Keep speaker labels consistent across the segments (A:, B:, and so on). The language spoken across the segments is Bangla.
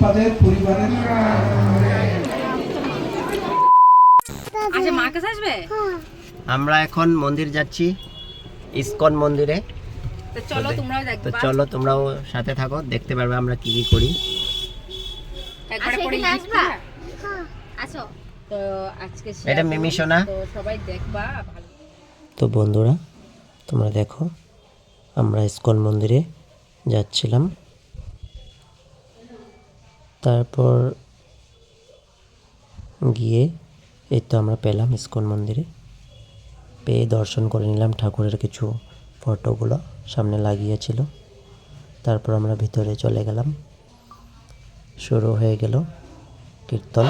A: প্রভুপাদের পরিবারের
B: আচ্ছা মার কাছে আসবে?
C: আমরা এখন মন্দির যাচ্ছি ইসকন মন্দিরে।
B: তো চলো তোমরাও
C: তো চলো তোমরাও সাথে থাকো দেখতে পারবে আমরা কি কি করি।
B: একবার
D: আচ্ছা, আসবা? আসো।
B: তো আজকে
C: এটা মিমি
B: করব,
C: সোনা।
B: তো সবাই দেখবা
C: তো বন্ধুরা তোমরা দেখো আমরা ইসকন মন্দিরে যাচ্ছিলাম। তারপর গিয়ে এই তো আমরা পেলাম ইস্কন মন্দিরে। পেয়ে দর্শন করে নিলাম ঠাকুরের কিছু ফটোগুলো সামনে লাগিয়েছিল। তারপর আমরা ভিতরে চলে গেলাম। শুরু হয়ে গেল কীর্তন।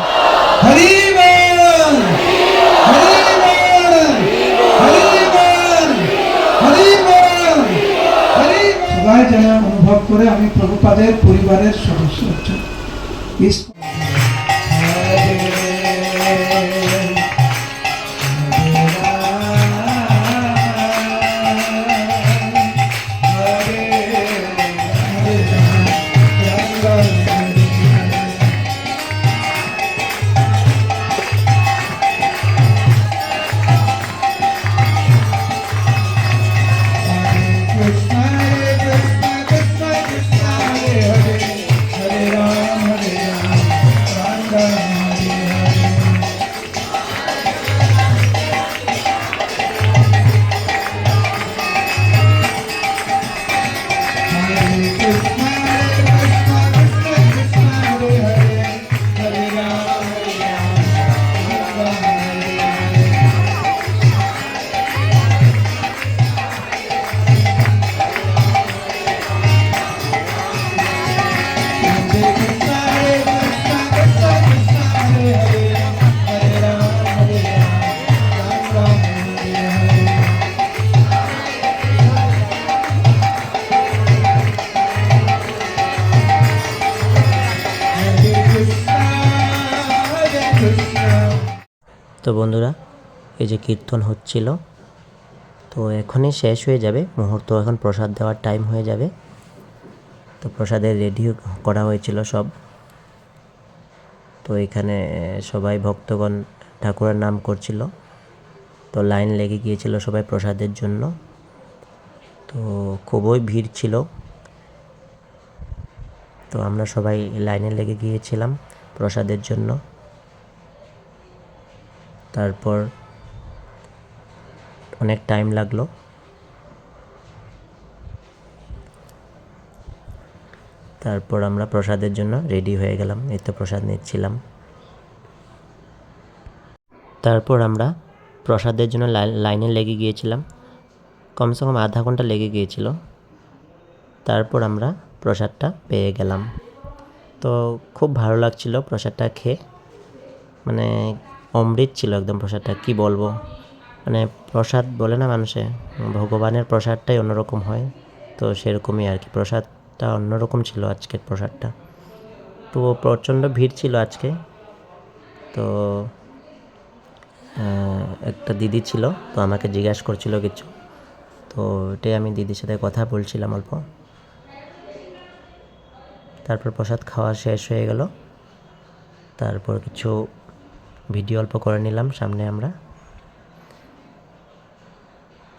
A: অনুভব করে আমি প্রভুপাদের পরিবারের সদস্য হচ্ছি। es
C: তো বন্ধুরা, এই যে কীর্তন হচ্ছিল, তো এখনই শেষ হয়ে যাবে। মুহূর্ত এখন প্রসাদ দেওয়ার টাইম হয়ে যাবে। তো প্রসাদের রেডি করা হয়েছিল সব। তো এখানে সবাই ভক্তগণ ঠাকুরের নাম করছিল। তো লাইন লেগে গিয়েছিল সবাই প্রসাদের জন্য। তো খুবই ভিড় ছিল। তো আমরা সবাই লাইনে লেগে গিয়েছিলাম প্রসাদের জন্য। তারপর অনেক টাইম লাগল। তারপর আমরা প্রসাদের জন্য রেডি হয়ে গেলাম। এই তো প্রসাদ নিচ্ছিলাম। তারপর আমরা প্রসাদের জন্য লাই- লাইনে লেগে গিয়েছিলাম। কমসে কম আধা ঘণ্টা লেগে গিয়েছিল। তারপর আমরা প্রসাদটা পেয়ে গেলাম। তো খুব ভালো লাগছিল প্রসাদটা খেয়ে। মানে অমৃত ছিল একদম প্রসাদটা, কি বলব? মানে প্রসাদ বলে না মানুষে, ভগবানের প্রসাদটাই অন্যরকম হয়। তো সেরকমই আর কি, প্রসাদটা অন্যরকম ছিল আজকের প্রসাদটা। তো প্রচণ্ড ভিড় ছিল আজকে। তো একটা দিদি ছিল, তো আমাকে জিজ্ঞাসা করছিল কিছু। তো এটাই আমি দিদির সাথে কথা বলছিলাম অল্প। তারপর প্রসাদ খাওয়া শেষ হয়ে গেল। তারপর কিছু ভিডিও অল্প করে নিলাম সামনে আমরা।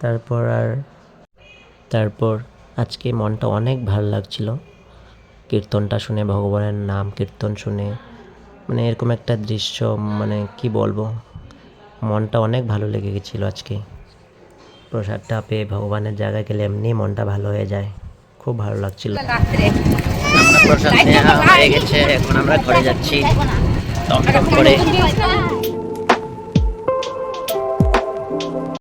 C: তারপর আর তারপর আজকে মনটা অনেক ভালো লাগছিল। কীর্তনটা শুনে ভগবানের নাম কীর্তন শুনে মানে এরকম একটা দৃশ্য মানে কি বলব মনটা অনেক ভালো লেগে গেছিল আজকে। প্রসাদটা পেয়ে ভগবানের জায়গায় গেলে এমনি মনটা ভালো হয়ে যায়। খুব ভালো লাগছিল। প্রসাদ নেওয়া হয়ে গেছে এখন আমরা ঘরে যাচ্ছি। ต่อไม่ต้องก็เล
B: ย